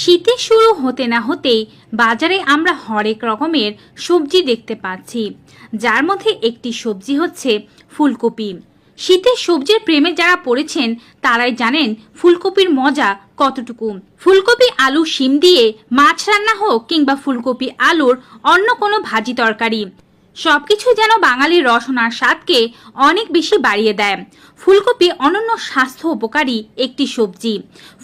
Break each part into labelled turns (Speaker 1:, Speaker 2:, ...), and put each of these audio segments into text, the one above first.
Speaker 1: শীতে শুরু হতে না হতেই বাজারে আমরা হরেক রকমের সবজি দেখতে পাচ্ছি। যার মধ্যে একটি সবজি হচ্ছে ফুলকপি। শীতের সবজির প্রেমে যারা পড়েছেন, তারাই জানেন ফুলকপির মজা কতটুকু। ফুলকপি আলু, শিম দিয়ে মাছ রান্না হোক কিংবা ফুলকপি আলুর অন্য কোনো ভাজি তরকারি। সবকিছু যেন বাঙালির রসনার স্বাদকে অনেক বেশি বাড়িয়ে দেয়। ফুলকপি অনন্য স্বাস্থ্য উপকারী একটি সবজি।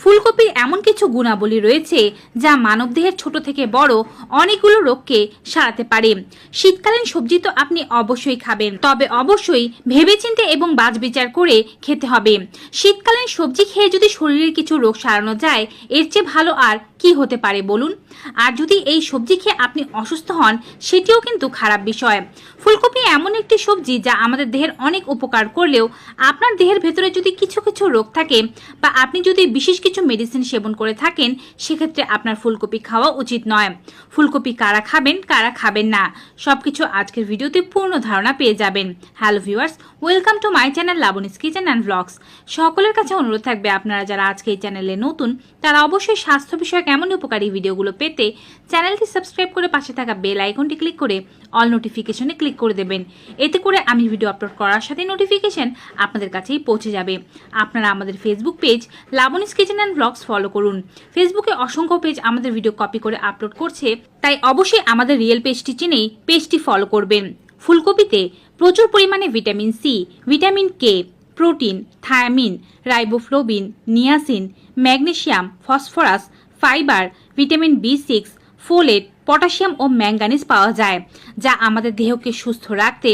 Speaker 1: ফুলকপির এমন কিছু গুণাবলী রয়েছে যা মানবদেহের ছোট থেকে বড় অনেকগুলো রোগকে সারাতে পারে। শীতকালীন সবজি তো আপনি অবশ্যই খাবেন, তবে অবশ্যই ভেবেচিন্তে এবং বাজবিচার করে খেতে হবে। শীতকালীন সবজি খেয়ে যদি শরীরের কিছু রোগ সারানো যায়, এর চেয়ে ভালো আর কি হতে পারে বলুন? আর যদি এই সবজি খেয়ে আপনি অসুস্থ হন, সেটিও কিন্তু খারাপ বিষয়। ফুলকপি এমন একটি সবজি যা আমাদের দেহের অনেক উপকার করলেও আপনার দেহের ভেতরে যদি কিছু কিছু রোগ থাকে বা আপনি যদি বিশেষ কিছু মেডিসিন সেবন করে থাকেন, সেক্ষেত্রে আপনার ফুলকপি খাওয়া উচিত নয়। ফুলকপি কারা খাবেন কারা খাবেন না, সবকিছু আজকের ভিডিওতে পূর্ণ ধারণা পেয়ে যাবেন। Hello viewers welcome to my channel Laboni's kitchen and blogs সকলের কাছে অনুরোধ থাকবে আপনারা যারা আজকে এই চ্যানেলে নতুন, তারা অবশ্যই স্বাস্থ্য বিষয়ক এমন উপকারী ভিডিওগুলো পেতে চ্যানেলটি সাবস্ক্রাইব করে পাশে থাকা বেল আইকনটি ক্লিক করে অল নোটিফিকেশনে ক্লিক করে দেবেন। এতে করে আমি ভিডিও আপলোড করার সাথে নোটিফিকেশন আপনাদের কাছেই পৌঁছে যাবে। আপনারা আমাদের Facebook page Laboni's kitchen and blogs follow করুন। ফেসবুকে অসংখ্য পেজ আমাদের ভিডিও কপি করে আপলোড করছে, তাই অবশ্যই আমাদের রিয়েল পেজটি চিনেই পেজটি ফলো করবেন। ফুলকপিতে প্রচুর পরিমাণে vitamin C vitamin K protein thiamine riboflavin niacin magnesium phosphorus fibre vitamin B six folate potassium ও ম্যাঙ্গানিজ পাওয়া যায়, যা আমাদের দেহকে সুস্থ রাখতে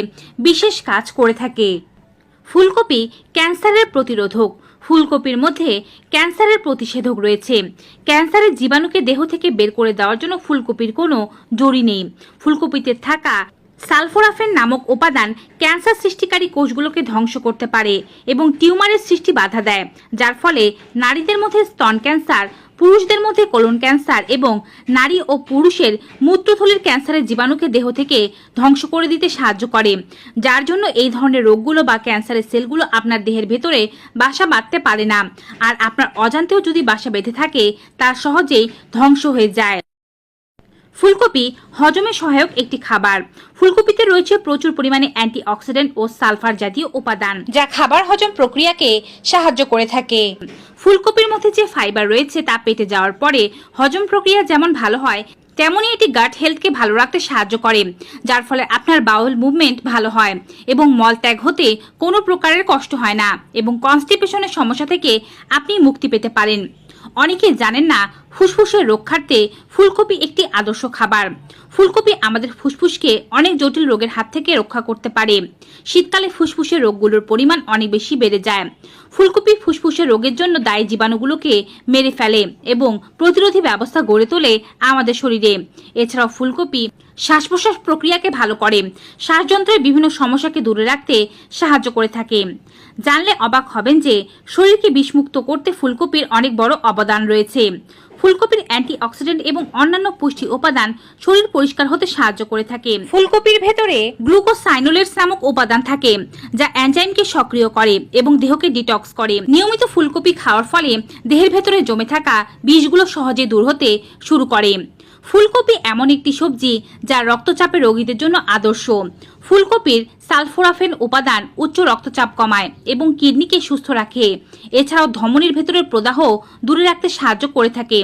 Speaker 1: বিশেষ কাজ করে থাকে। ফুলকপি ক্যান্সারের প্রতিরোধক। ফুলকপির মধ্যে ক্যান্সারের প্রতিষেধক রয়েছে। ক্যান্সারের জীবাণুকে দেহ থেকে বের করে দেওয়ার জন্য ফুলকপির কোনো জরি নেই। ফুলকপিতে থাকা সালফোরাফেন নামক উপাদান ক্যান্সার সৃষ্টিকারী কোষগুলোকে ধ্বংস করতে পারে এবং টিউমারের সৃষ্টি বাধা দেয়, যার ফলে নারীদের মধ্যে স্তন ক্যান্সার পুরুষদের মধ্যে কোলন ক্যান্সার এবং নারী ও পুরুষের মূত্রথলির ক্যান্সারের জীবাণুকে দেহ থেকে ধ্বংস করে দিতে সাহায্য করে, যার জন্য এই ধরনের রোগগুলো বা ক্যান্সারের সেলগুলো আপনার দেহের ভেতরে বাসা বাঁধতে পারে না। আর আপনার অজান্তেও যদি বাসা বেঁধে থাকে, তা সহজেই ধ্বংস হয়ে যায়। ফুলকপি হজমে সহায়ক একটি খাবার। ফুলকপিতে রয়েছে প্রচুর পরিমাণে অ্যান্টিঅক্সিডেন্ট ও সালফার জাতীয় উপাদান, যা খাবার হজম প্রক্রিয়াকে সাহায্য করে থাকে। ফুলকপির মধ্যে যে ফাইবার রয়েছে তা পেটে যাওয়ার পরে হজম প্রক্রিয়া যেমন ভালো হয়, তেমনই এটি গাট হেলথকে ভালো রাখতে সাহায্য করে, যার ফলে আপনার বাউল মুভমেন্ট ভালো হয় এবং মল ত্যাগ হতে কোনো প্রকারের কষ্ট হয় না এবং কনস্টিপেশনের সমস্যা থেকে আপনি মুক্তি পেতে পারেন। অনেকে জানেন না ফুসফুসের রক্ষার্থে ফুলকপি একটি আদর্শ খাবার। ফুলকপি আমাদের ফুসফুসকে অনেক জটিল রোগের হাত থেকে রক্ষা করতে পারে। শীতকালে ফুসফুসের রোগগুলোর পরিমাণ অনেক বেশি বেড়ে যায়। ফুলকপি ফুসফুসের রোগের জন্য দায়ী জীবাণুগুলোকে মেরে ফেলে এবং প্রতিরোধী ব্যবস্থা গড়ে তোলে আমাদের শরীরে। এছাড়াও ফুলকপি শ্বাস প্রশ্বাস প্রক্রিয়াকে ভালো করে। শ্বাসযন্ত্রের বিভিন্ন সমস্যাকে দূরে রাখতে সাহায্য করে থাকে। জানলে অবাক হবেন যে শরীরকে বিষমুক্ত করতে ফুলকপির অনেক বড় অবদান রয়েছে। ফুলকপির অ্যান্টিঅক্সিডেন্ট এবং অন্যান্য পুষ্টি উপাদান শরীর পরিষ্কার হতে সাহায্য করে থাকে। ফুলকপির ভেতরে গ্লুকোসাইনোলেটস নামক উপাদান থাকে, যা এনজাইমকে সক্রিয় করে এবং দেহকে ডিটক্স করে। নিয়মিত ফুলকপি খাওয়ার ফলে দেহের ভেতরে জমে থাকা বিষগুলো সহজে দূর হতে শুরু করে। ফুলকপি এমন একটি সবজি যা রক্তচাপের রোগীদের জন্য আদর্শ। ফুলকপির সালফোরাফেন উপাদান উচ্চ রক্তচাপ কমায় এবং কিডনিকে সুস্থ রাখে। এছাড়াও ধমনির ভেতরের প্রদাহ দূরে রাখতে সাহায্য করে থাকে।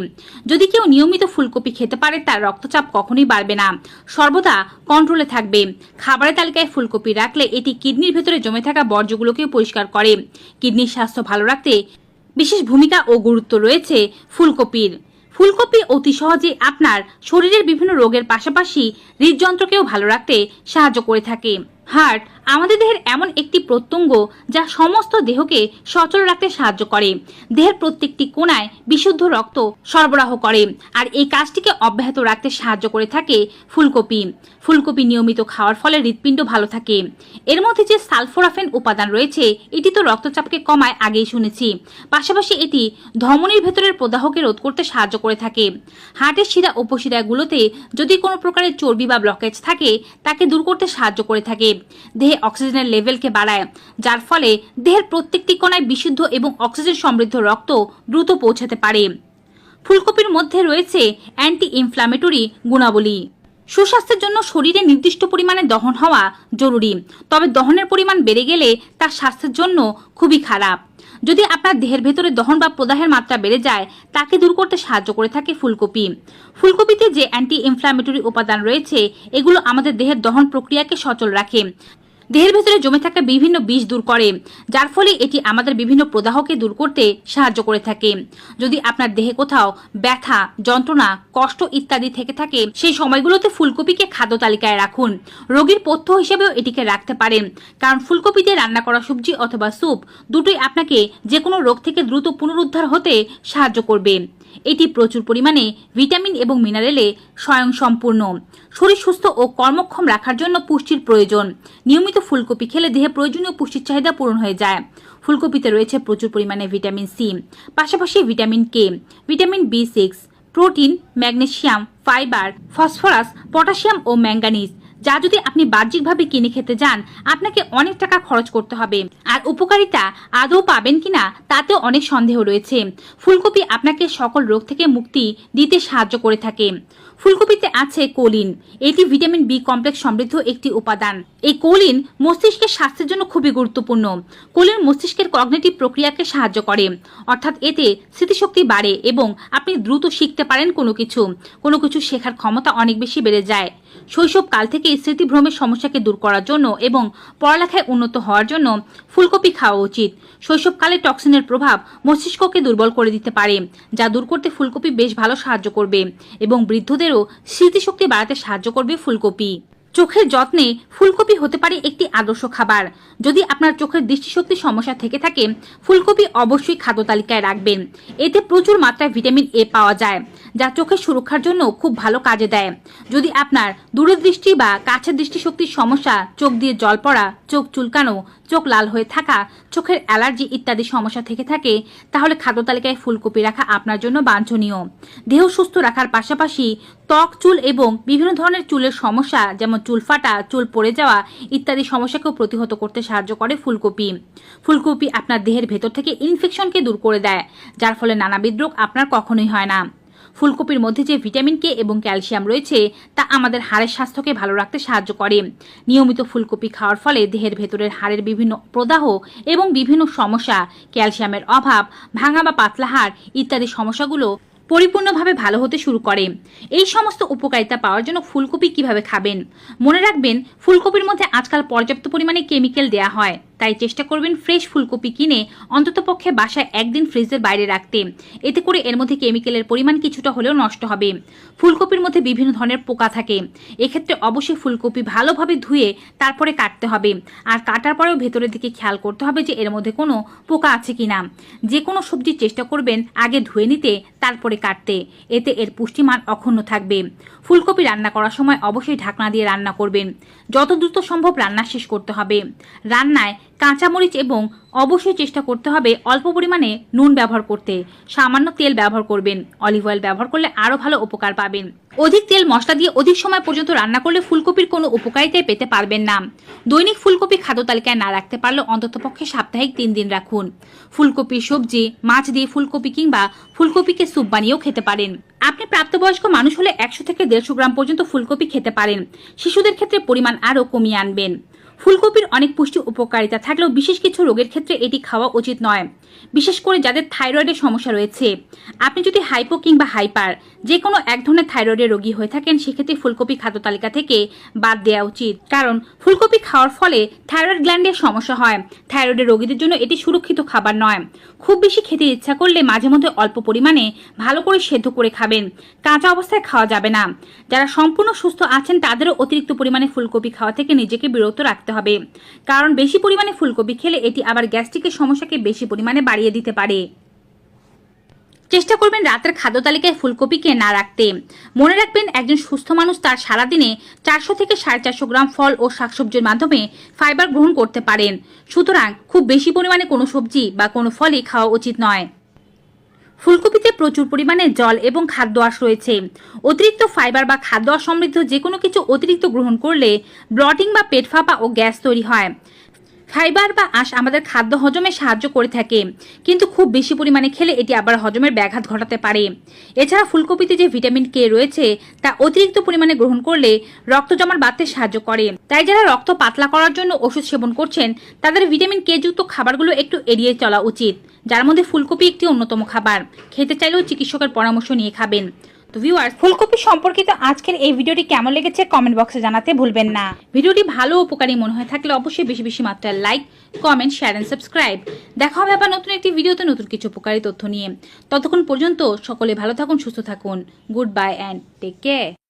Speaker 1: যদি কেউ নিয়মিত ফুলকপি খেতে পারে, তার রক্তচাপ কখনোই বাড়বে না। সর্বদা কন্ট্রোলে থাকবে। খাবারের তালিকায় ফুলকপি রাখলে এটি কিডনির ভেতরে জমে থাকা বর্জ্যগুলোকেও পরিষ্কার করে। কিডনির স্বাস্থ্য ভালো রাখতে বিশেষ ভূমিকা ও গুরুত্ব রয়েছে ফুলকপির। ফুলকপি অতি সহজে আপনার শরীরের বিভিন্ন রোগের পাশাপাশি হৃদযন্ত্রকেও ভালো রাখতে সাহায্য করে থাকে। হার্ট আমাদের দেহের এমন একটি প্রত্যঙ্গ যা সমস্ত দেহকে সচল রাখতে সাহায্য করে। দেহের প্রত্যেকটি কোণায় বিশুদ্ধ রক্ত সরবরাহ করে আর এই কাজটিকে অব্যাহত রাখতে সাহায্য করে থাকে ফুলকপি। ফুলকপি নিয়মিত খাওয়ার ফলে হৃৎপিণ্ড ভালো থাকে। এর মধ্যে যে সালফোরাফেন উপাদান রয়েছে, এটি তো রক্তচাপকে কমায় আগেই শুনেছি। পাশাপাশি এটি ধমনির ভেতরের প্রদাহকে রোধ করতে সাহায্য করে থাকে। হার্টের শিরা উপশিরাগুলোতে যদি কোনো প্রকারের চর্বি বা ব্লকেজ থাকে, তাকে দূর করতে সাহায্য করে থাকে। দেহে অক্সিজেনের লেভেলকে বাড়ায়, যার ফলে দেহের প্রত্যেকটি কোণায় বিশুদ্ধ এবং অক্সিজেন সমৃদ্ধ রক্ত দ্রুত পৌঁছাতে পারে। ফুলকপির মধ্যে রয়েছে অ্যান্টি ইনফ্ল্যামেটরি গুণাবলী। সুস্বাস্থ্যের জন্য শরীরে নির্দিষ্ট পরিমাণে দহন হওয়া জরুরি, তবে দহনের পরিমাণ বেড়ে গেলে তা স্বাস্থ্যের জন্য খুবই খারাপ। যদি আপনার দেহের ভেতরে দহন বা প্রদাহের মাত্রা বেড়ে যায়, তাকে দূর করতে সাহায্য করে থাকে ফুলকপি। ফুলকপিতে যে অ্যান্টি ইনফ্লামেটরি উপাদান রয়েছে, এগুলো আমাদের দেহের দহন প্রক্রিয়াকে সচল রাখে। দেহের ভেতরে জমে থাকা বিভিন্ন বিষ দূর করে, যার ফলে এটি আমাদের বিভিন্ন প্রদাহকে দূর করতে সাহায্য করে থাকে। যদি আপনার দেহে কোথাও ব্যথা, যন্ত্রণা, কষ্ট ইত্যাদি থেকে থাকে, সেই সময়গুলোতে ফুলকপিকে খাদ্য তালিকায় রাখুন। রোগীর পথ্য হিসেবেও এটিকে রাখতে পারেন। কারণ ফুলকপি দিয়ে রান্না করা সবজি অথবা স্যুপ দুটোই আপনাকে যে কোনো রোগ থেকে দ্রুত পুনরুদ্ধার হতে সাহায্য করবে। এটি প্রচুর পরিমাণে ভিটামিন এবং মিনারেলে স্বয়ংসম্পূর্ণ। শরীর সুস্থ ও কর্মক্ষম রাখার জন্য পুষ্টির প্রয়োজন। নিয়মিত ফুলকপি খেলে দেহে প্রয়োজনীয় পুষ্টির চাহিদা পূরণ হয়ে যায়। ফুলকপিতে রয়েছে প্রচুর পরিমাণে ভিটামিন সি, পাশাপাশি vitamin K, vitamin B six, protein magnesium fibre, phosphorus, potassium ও ম্যাঙ্গানিজ যা যদি আপনি বাহ্যিকভাবে কিনে খেতে যান, আপনাকে অনেক টাকা খরচ করতে হবে। আর উপকারিতা আদৌ পাবেন কিনা, তাতেও অনেক সন্দেহ রয়েছে। ফুলকপি আপনাকে সকল রোগ থেকে মুক্তি দিতে সাহায্য করে থাকে। ফুলকপিতে আছে কোলিন। এটি ভিটামিন বি কমপ্লেক্স সমৃদ্ধ একটি উপাদান। এই কোলিন মস্তিষ্কের স্বাস্থ্যের জন্য খুবই গুরুত্বপূর্ণ। কোলিন মস্তিষ্কের কগনেটিভ প্রক্রিয়াকে সাহায্য করে। অর্থাৎ এতে স্মৃতিশক্তি বাড়ে এবং আপনি দ্রুত শিখতে পারেন কোনো কিছু। কোনো কিছু শেখার ক্ষমতা অনেক বেশি বেড়ে যায়। শৈশবকাল থেকে স্মৃতিভ্রমের সমস্যাকে দূর করার জন্য এবং পড়ালেখায় উন্নত হওয়ার জন্য ফুলকপি খাওয়া উচিত। শৈশবকালে টক্সিনের প্রভাব মস্তিষ্ককে দুর্বল করে দিতে পারে, যা দূর করতে ফুলকপি বেশ ভালো সাহায্য করবে এবং বৃদ্ধদেরও স্মৃতিশক্তি বাড়াতে সাহায্য করবে ফুলকপি। চোখের যত্নে ফুলকপি হতে পারে একটি আদর্শ খাবার। যদি আপনার চোখের দৃষ্টিশক্তি সমস্যা থেকে থাকে, ফুলকপি অবশ্যই খাদ্য তালিকায় রাখবেন। এতে প্রচুর মাত্রায় ভিটামিন এ পাওয়া যায়। যা চোখের সুরক্ষার জন্য খুব ভালো কাজে দেয়। যদি আপনার দূরদৃষ্টি বা কাছের দৃষ্টিশক্তির সমস্যা, চোখ দিয়ে জল পড়া, চোখ চুলকানো, চোখ লাল হয়ে থাকা, চোখের অ্যালার্জি ইত্যাদি সমস্যা থেকে থাকে, তাহলে খাদ্য তালিকায় ফুলকপি রাখা আপনার জন্য বাঞ্ছনীয়। দেহ সুস্থ রাখার পাশাপাশি ত্বক, চুল এবং বিভিন্ন ধরনের চুলের সমস্যা যেমন চুল ফাটা, চুল পড়ে যাওয়া ইত্যাদি সমস্যাকেও প্রতিহত করতে সাহায্য করে ফুলকপি। ফুলকপি আপনার দেহের ভেতর থেকে ইনফেকশনকে দূর করে দেয়, যার ফলে নানাবিধ রোগ আপনার কখনোই হয় না। ফুলকপির মধ্যে যে ভিটামিন কে এবং ক্যালসিয়াম রয়েছে, তা আমাদের হাড়ের স্বাস্থ্যকে ভালো রাখতে সাহায্য করে। নিয়মিত ফুলকপি খাওয়ার ফলে দেহের ভেতরের হাড়ের বিভিন্ন প্রদাহ এবং বিভিন্ন সমস্যা, ক্যালসিয়ামের অভাব, ভাঙা বা পাতলা হাড় ইত্যাদি সমস্যাগুলো পরিপূর্ণভাবে ভালো হতে শুরু করে। এই সমস্ত উপকারিতা পাওয়ার জন্য ফুলকপি কীভাবে খাবেন? মনে রাখবেন, ফুলকপির মধ্যে আজকাল পর্যাপ্ত পরিমাণে কেমিক্যাল দেয়া হয়। তাই চেষ্টা করবেন ফ্রেশ ফুলকপি কিনে অন্ততপক্ষে বাসায় একদিন ফ্রিজের বাইরে রাখতে। এতে করে এর মধ্যে কেমিক্যালের পরিমাণ কিছুটা হলেও নষ্ট হবে। ফুলকপির মধ্যে বিভিন্ন ধরনের পোকা থাকে। এক্ষেত্রে অবশ্যই ফুলকপি ভালোভাবে ধুয়ে তারপরে কাটতে হবে। আর কাটার পরেও ভেতরের দিকে খেয়াল করতে হবে যে এর মধ্যে কোনো পোকা আছে কি না যে কোনো সবজির চেষ্টা করবেন আগে ধুয়ে নিতে, তারপরে কাটতে। এতে এর পুষ্টিমান অক্ষুণ্ণ থাকবে। ফুলকপি রান্না করার সময় অবশ্যই ঢাকনা দিয়ে রান্না করবেন। যত দ্রুত সম্ভব রান্না শেষ করতে হবে। রান্নায় কাঁচামরিচ এবং অবশ্যই চেষ্টা করতে হবে অল্প পরিমাণে নুন ব্যবহার করতে। সামান্য তেল ব্যবহার করবেন। অলিভ অয়েল ব্যবহার করলে আরও ভালো উপকার পাবেন। অধিক তেল মশলা দিয়ে অধিক সময় পর্যন্ত রান্না করলে ফুলকপির কোনো উপকারিতাই পেতে পারবেন না। দৈনিক ফুলকপি খাদ্য তালিকায় না রাখতে পারলেও অন্ততপক্ষে সাপ্তাহিক তিন দিন রাখুন। ফুলকপি সবজি, মাছ দিয়ে ফুলকপি কিংবা ফুলকপিকে স্যুপ বানিয়েও খেতে পারেন। আপনি প্রাপ্তবয়স্ক মানুষ হলে একশো থেকে দেড়শো গ্রাম পর্যন্ত ফুলকপি খেতে পারেন। শিশুদের ক্ষেত্রে পরিমাণ আরও কমিয়ে আনবেন। ফুলকপির অনেক পুষ্টি উপকারিতা থাকলেও বিশেষ কিছু রোগের ক্ষেত্রে এটি খাওয়া উচিত নয়। বিশেষ করে যাদের থাইরয়েডের সমস্যা রয়েছে। আপনি যদি হাইপো কিংবা হাইপার যে কোনো এক ধরনের থাইরয়েডের রোগী হয়ে থাকেন, সেক্ষেত্রে ফুলকপি খাদ্য তালিকা থেকে বাদ দেওয়া উচিত। কারণ ফুলকপি খাওয়ার ফলে থাইরয়েড গ্ল্যান্ডের সমস্যা হয়। থাইরয়েডের রোগীদের জন্য এটি সুরক্ষিত খাবার নয়। খুব বেশি খেতে ইচ্ছা করলে মাঝে মধ্যে অল্প পরিমাণে ভালো করে সেদ্ধ করে খাবেন। কাঁচা অবস্থায় খাওয়া যাবে না। যারা সম্পূর্ণ সুস্থ আছেন, তাদেরও অতিরিক্ত পরিমাণে ফুলকপি খাওয়া থেকে নিজেকে বিরত রাখতে হবে। কারণ বেশি পরিমাণে ফুলকপি খেলে এটি আবার গ্যাস্ট্রিকের সমস্যাকে বেশি পরিমাণে বাড়িয়ে দিতে পারে। চেষ্টা করবেন রাতের খাদ্য তালিকায় ফুলকপিকে না রাখতে। মনে রাখবেন একজন সুস্থ মানুষ তার সারাদিনে চারশো থেকে সাড়ে চারশো গ্রাম ফল ও শাকসবজির মাধ্যমে ফাইবার গ্রহণ করতে পারেন। সুতরাং খুব বেশি পরিমাণে কোনো সবজি বা কোনো ফলই খাওয়া উচিত নয়। ফুলকপিতে প্রচুর পরিমাণে জল এবং খাদ্য আঁশ রয়েছে। অতিরিক্ত ফাইবার বা খাদ্য সমৃদ্ধ যে কোনো কিছু অতিরিক্ত গ্রহণ করলে ব্লটিং বা পেট ফাঁপা ও গ্যাস তৈরি হয়। ফাইবার বা আঁশ আমাদের খাদ্য হজমে সাহায্য করে থাকে। কিন্তু খুব বেশি পরিমাণে খেলে এটি আবার হজমের ব্যাঘাত ঘটাতে পারে। এছাড়া ফুলকপিতে যে ভিটামিন কে রয়েছে, তা অতিরিক্ত পরিমাণে গ্রহণ করলে রক্ত জমাট বাড়তে সাহায্য করে। তাই যারা রক্ত পাতলা করার জন্য ওষুধ সেবন করছেন, তাদের ভিটামিন কে যুক্ত খাবারগুলো একটু এড়িয়ে চলা উচিত, যার মধ্যে ফুলকপি একটি অন্যতম খাবার। খেতে চাইলেও চিকিৎসকের পরামর্শ নিয়ে খাবেন। তো ভিউয়ার ফুলকপি সম্পর্কিত আজকের এই ভিডিওটি কেমন লেগেছে কমেন্ট বক্সে জানাতে ভুলবেন না। ভিডিওটি ভালো উপকারী মনে হয় থাকলে অবশ্যই বেশি বেশি মাত্রায় like comment share and subscribe দেখা হবে আবার নতুন একটি ভিডিওতে নতুন কিছু উপকারী তথ্য নিয়ে। ততক্ষণ পর্যন্ত সকলে ভালো থাকুন, সুস্থ থাকুন। Good bye and take care